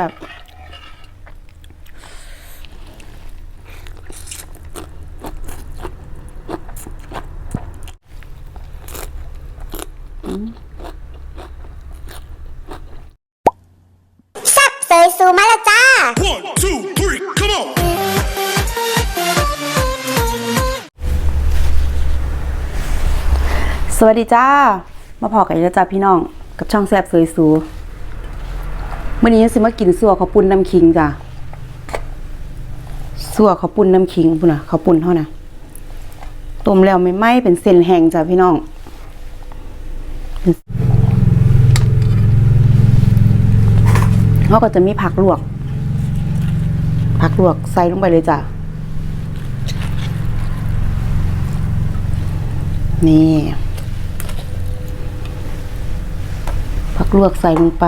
อืมแบบ ซับเซยซูมาและจ้า One, two, three, come on! สวัสดีจ้า มาพอกันอีกแล้วจ้าพี่น้อง กับช่องแซบเสยสูเมื่อนี้สิมากินสัวข้าวปุ้นน้ำคิงจ้ะสัวข้าวปุ้นน้ำคิงพุ่นน่ะข้าวปุ้นเท่าน่ะต้มแล้วไม่ไหม้เป็นเส้นแห้งจ้ะพี่น้องเขาก็จะมีผักลวก ผักลวกใส่ลงไปเลยจ้ะนี่ผักลวกใส่ลงไป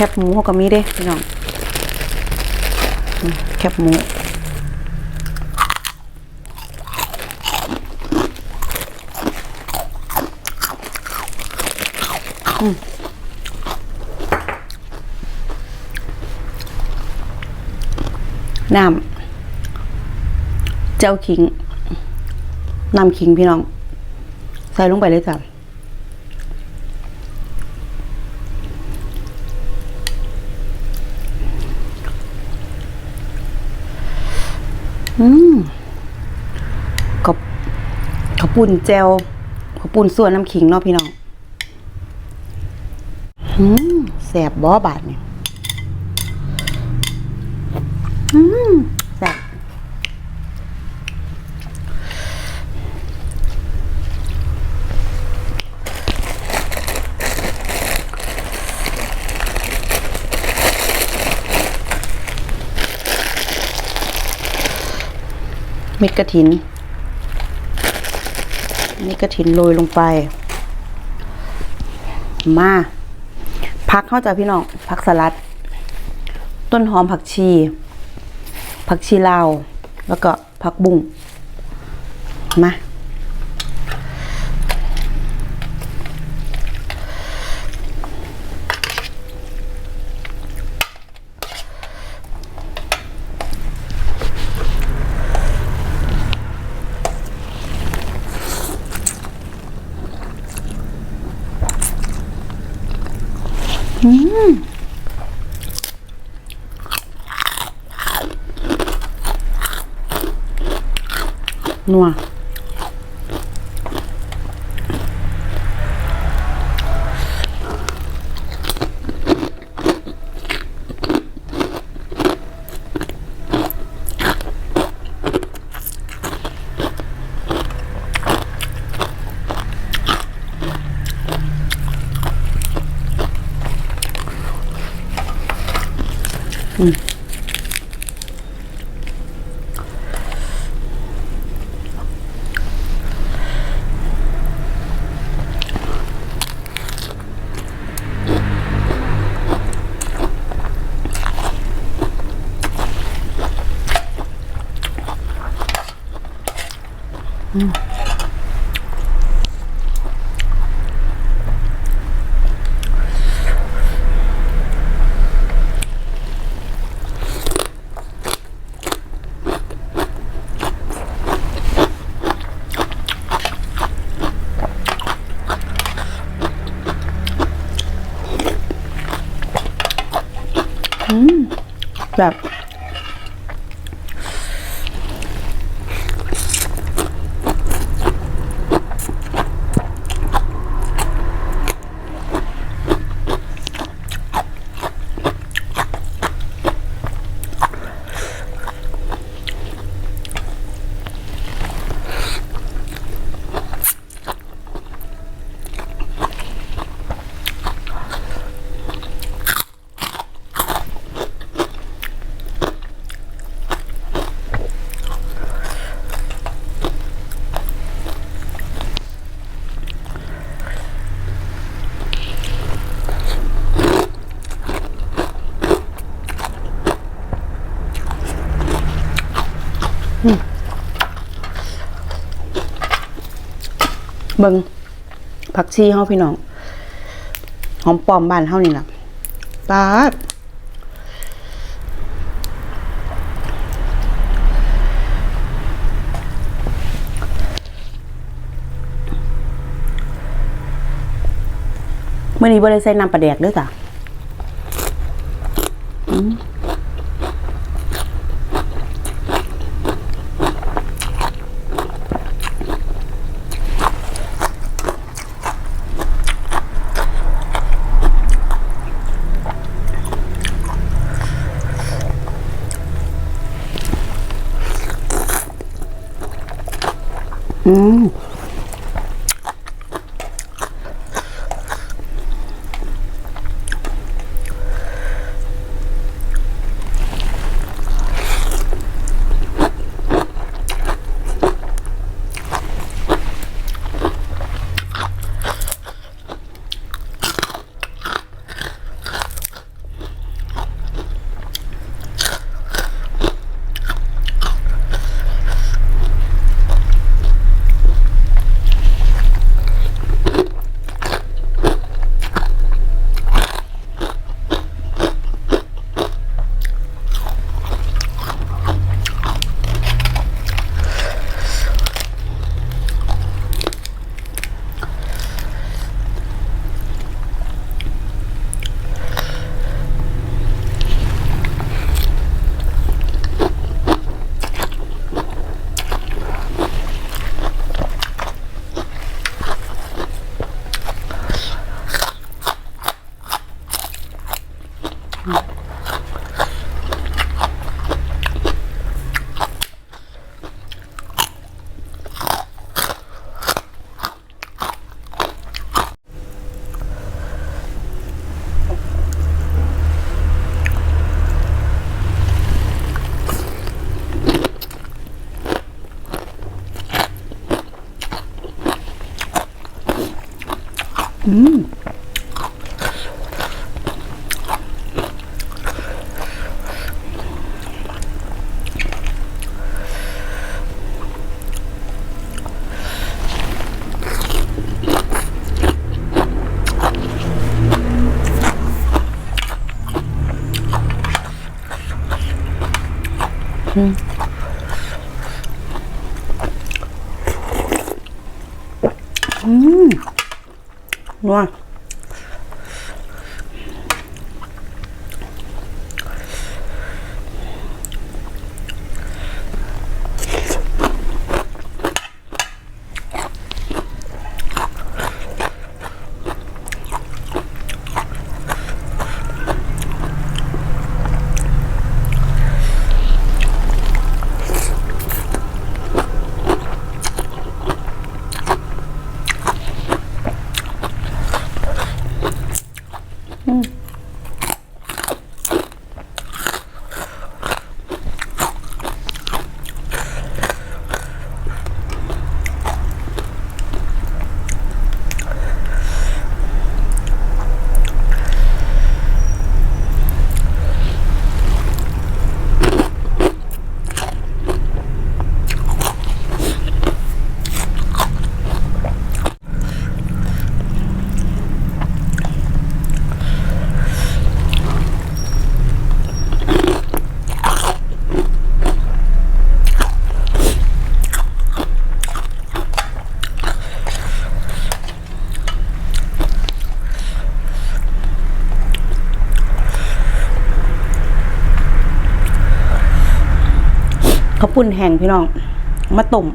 แคบหมูเขาก็มีเด้พี่น้องแคบหมูน้ำเจ้าขิง น้ำขิงพี่น้อง ใส่ลงไปเลยจ้ะ อืมขอบขอบปุ่นแจวขอบปุ่นส่วนน้ำขิงเนาะพี่น้องอืมแสบบ่บาดเนี่ยอืมแสบ เม็ดกระถินเม็ดกระถินโรยลงไป มาพักเข้าจากพี่น้องผักสลัด ต้นหอมผักชี ผักชีลาว แล้วก็ผักบุ้งมา นัว แบบ เบิงผักชีเฮาพี่น้อง หอมปลอมบ้านเฮานี่ล่ะปาดเมื่อนี้บ่ได้ใส่น้ำปลาแดกเด้วยจ้ะ อืม ข้าวปุ้นแห้งพี่น้องมาต้ม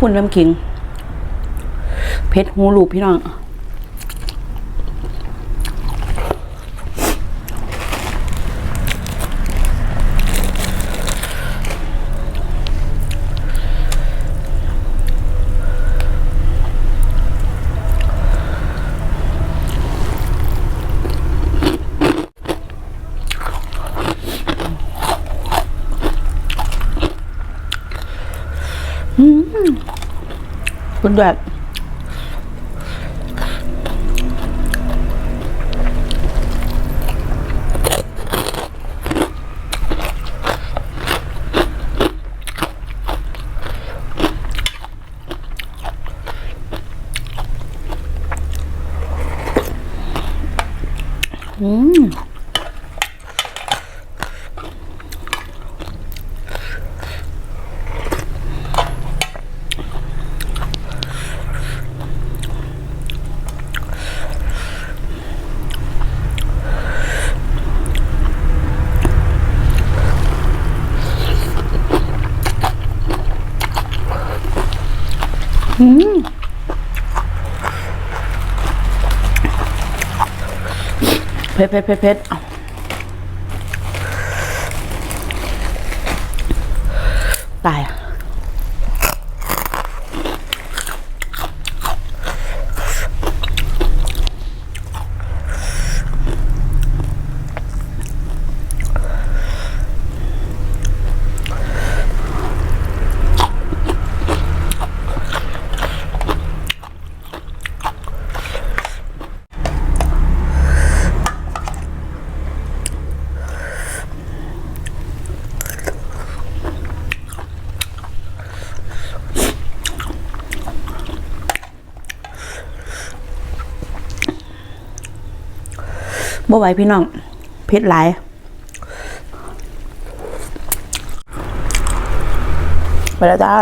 ปุ่นน้ำขิงเพชรหูลูกพี่น้อง คุณ แบบอืม เพชรเพชรเพชรเอาตายอะ บ่ไหวพี่น้องเผ็ดหลายไปแล้วจ้า